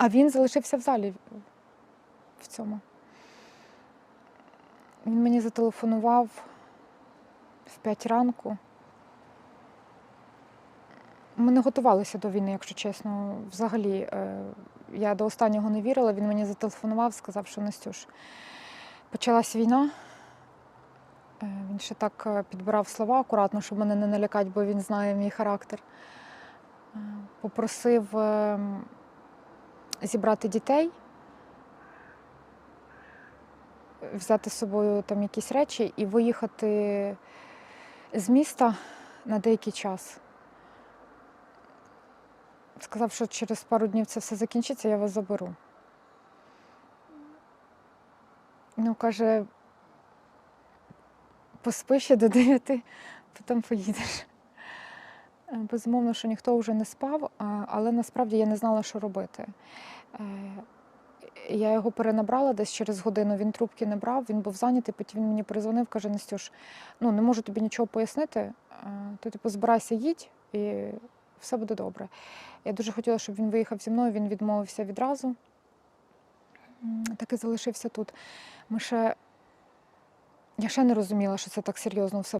А він залишився в залі в цьому. Він мені зателефонував в 5 ранку. Ми не готувалися до війни, якщо чесно. Взагалі, е, я до останнього не вірила. Він мені зателефонував, сказав, що Настюш, почалась війна. Е, Він ще так е, підбирав слова акуратно, щоб мене не налякати, бо він знає мій характер. Попросив е, зібрати дітей, взяти з собою там якісь речі і виїхати з міста на деякий час. Сказав, що через пару днів це все закінчиться, я вас заберу. Ну, каже, поспи ще до дев'яти, потім поїдеш. Е, Безумовно, що ніхто вже не спав, але насправді я не знала, що робити. Е, Я його перенабрала десь через годину, він трубки не брав, він був зайнятий, потім він мені перезвонив, каже, Настюш, ну не можу тобі нічого пояснити, е, ти типу збирайся, їдь і все буде добре. Я дуже хотіла, щоб він виїхав зі мною, він відмовився відразу. Так і залишився тут. Ми ще... Я ще не розуміла, що це так серйозно все